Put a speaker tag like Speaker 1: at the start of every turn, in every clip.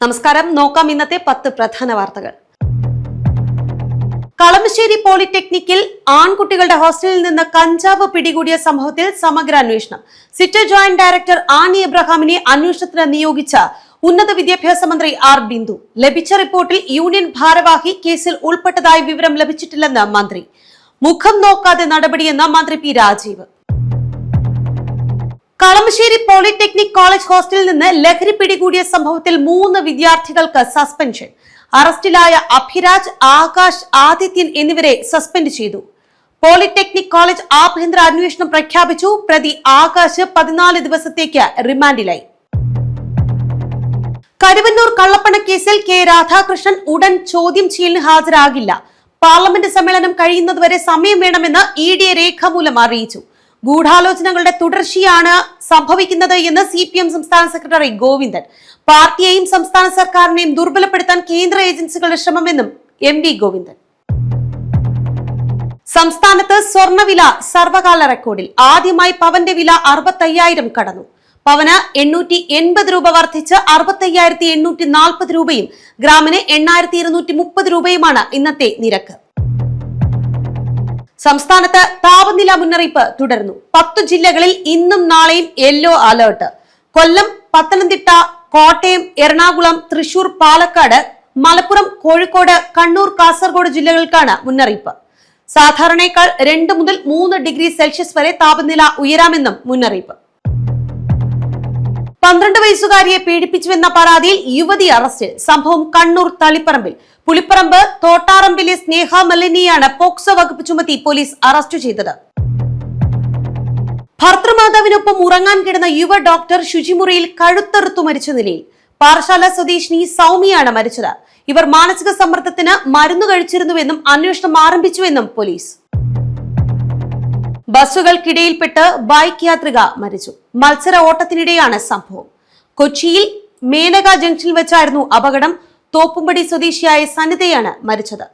Speaker 1: നമസ്കാരം. നോക്കാം ഇന്നത്തെ പത്ത് പ്രധാന വാർത്തകൾ. കളമശ്ശേരി പോളിടെക്നിക്കിൽ ആൺകുട്ടികളുടെ ഹോസ്റ്റലിൽ നിന്ന് കഞ്ചാവ് പിടികൂടിയ സംഭവത്തിൽ സമഗ്ര അന്വേഷണം സിറ്റ് ജോയിന്റ് ഡയറക്ടർ ആനി എബ്രഹാമിനെ അന്വേഷണത്തിന് നിയോഗിച്ച ഉന്നത വിദ്യാഭ്യാസ മന്ത്രി ആർ ബിന്ദു. ലഭിച്ച റിപ്പോർട്ടിൽ യൂണിയൻ ഭാരവാഹി കേസിൽ ഉൾപ്പെട്ടതായി വിവരം ലഭിച്ചിട്ടില്ലെന്ന് മന്ത്രി. മുഖം നോക്കാതെ നടപടിയെന്ന് മന്ത്രി P Rajeev. Kalamassery polytechnic college ഹോസ്റ്റലിൽ നിന്ന് ലഹരി പിടികൂടിയ സംഭവത്തിൽ മൂന്ന് വിദ്യാർത്ഥികൾക്ക് സസ്പെൻഷൻ. അറസ്റ്റിലായ അഭിരാജ് ആകാശ് ആദിത്യൻ എന്നിവരെ സസ്പെൻഡ് ചെയ്തു. പോളിടെക്നിക് കോളേജ് ആഭ്യന്തര അന്വേഷണം പ്രഖ്യാപിച്ചു. പ്രതി ആകാശ് പതിനാല് ദിവസത്തേക്ക് റിമാൻഡിലായി. കരുവന്നൂർ കള്ളപ്പണ കേസിൽ കെ രാധാകൃഷ്ണൻ ഉടൻ ചോദ്യം ചെയ്യലിന് ഹാജരാകില്ല. പാർലമെന്റ് സമ്മേളനം കഴിയുന്നതുവരെ സമയം വേണമെന്ന് ഇ ഡി രേഖാമൂലം അറിയിച്ചു. ഗൂഢാലോചനകളുടെ തുടർച്ചയാണ് സംഭവിക്കുന്നത് എന്ന് സി പി എം സംസ്ഥാന സെക്രട്ടറി ഗോവിന്ദൻ. പാർട്ടിയെയും സംസ്ഥാന സർക്കാരിനെയും ദുർബലപ്പെടുത്താൻ കേന്ദ്ര ഏജൻസികളുടെ ശ്രമമെന്നും എം വി ഗോവിന്ദൻ. സംസ്ഥാനത്ത് സ്വർണവില സർവകാല റെക്കോർഡിൽ ആദ്യമായി പവന്റെ വില അറുപത്തയ്യായിരം കടന്നു. പവന് എണ്ണൂറ്റി എൺപത് രൂപ വർദ്ധിച്ച് അറുപത്തയ്യായിരത്തി എണ്ണൂറ്റി നാൽപ്പത് രൂപയും ഗ്രാമിന് എണ്ണായിരത്തി ഇരുന്നൂറ്റി മുപ്പത് രൂപയുമാണ് ഇന്നത്തെ നിരക്ക്. സംസ്ഥാനത്ത് താപനില മുന്നറിയിപ്പ് തുടരുന്നു. പത്തു ജില്ലകളിൽ ഇന്നും നാളെയും യെല്ലോ അലേർട്ട്. കൊല്ലം പത്തനംതിട്ട കോട്ടയം എറണാകുളം തൃശൂർ പാലക്കാട് മലപ്പുറം കോഴിക്കോട് കണ്ണൂർ കാസർഗോഡ് ജില്ലകൾക്കാണ് മുന്നറിയിപ്പ്. സാധാരണയേക്കാൾ രണ്ട് മുതൽ മൂന്ന് ഡിഗ്രി സെൽഷ്യസ് വരെ താപനില ഉയരാമെന്നും മുന്നറിയിപ്പ്. പന്ത്രണ്ട് വയസ്സുകാരിയെ പീഡിപ്പിച്ചുവെന്ന പരാതിയിൽ യുവതി അറസ്റ്റിൽ സംഭവം കണ്ണൂർ തളിപ്പറമ്പിൽ. പുളിപ്പറമ്പ് തോട്ടാറമ്പിലെ സ്നേഹ മലിനിയാണ് പോക്സോ വകുപ്പ് ചുമത്തി പോലീസ് അറസ്റ്റ് ചെയ്തത്. ഭർത്തൃമാതാവിനൊപ്പം ഉറങ്ങാൻ കിടന്ന യുവ ഡോക്ടർ ശുചിമുറിയിൽ കഴുത്തറുത്തു മരിച്ച നിലയിൽ. പാറശാല സ്വദേശിനി സൗമ്യയാണ് മരിച്ചത്. ഇവർ മാനസിക സമ്മർദ്ദത്തിന് മരുന്ന് കഴിച്ചിരുന്നുവെന്നും അന്വേഷണം ആരംഭിച്ചുവെന്നും പോലീസ്. ബസ്സുകൾക്കിടയിൽപ്പെട്ട് ബൈക്ക് യാത്രിക മരിച്ചു. മത്സര ഓട്ടത്തിനിടെയാണ് സംഭവം. കൊച്ചിയിൽ മേനക ജംഗ്ഷനിൽ വെച്ചായിരുന്നു അപകടം. തോപ്പുംപടി സ്വദേശിയായ സനിതയാണ് മരിച്ചത്.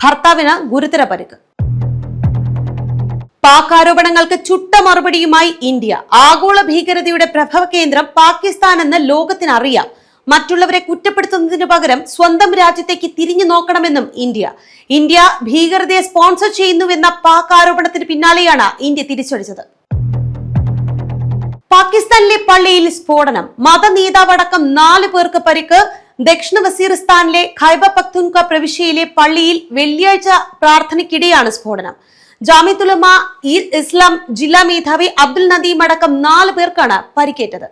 Speaker 1: ഭർത്താവിന് ഗുരുതര പരിക്ക്. പാക് ആരോപണങ്ങൾക്ക് ചുട്ട മറുപടിയുമായി ഇന്ത്യ. ആഗോള ഭീകരതയുടെ പ്രഭവ കേന്ദ്രം പാകിസ്ഥാനെന്ന് ലോകത്തിനറിയാം. മറ്റുള്ളവരെ കുറ്റപ്പെടുത്തുന്നതിനു പകരം സ്വന്തം രാജ്യത്തേക്ക് തിരിഞ്ഞു നോക്കണമെന്നും ഇന്ത്യ. ഇന്ത്യ ഭീകരതയെ സ്പോൺസർ ചെയ്യുന്നുവെന്ന പാക് ആരോപണത്തിന് പിന്നാലെയാണ് ഇന്ത്യ തിരിച്ചടിച്ചത്. പാകിസ്ഥാനിലെ പള്ളിയിൽ സ്ഫോടനം. മതനേതാവടക്കം നാല് പേർക്ക് പരിക്ക്. ദക്ഷിണ വസീറിസ്ഥാനിലെ ഖൈബ പക്തുൻക പ്രവിശ്യയിലെ പള്ളിയിൽ വെള്ളിയാഴ്ച പ്രാർത്ഥനയ്ക്കിടെയാണ് സ്ഫോടനം. ജാമിത്തുലമ ഇസ്ലാം ജില്ലാ മേധാവി അബ്ദുൽ നദീം അടക്കം നാല് പേർക്കാണ് പരിക്കേറ്റത്.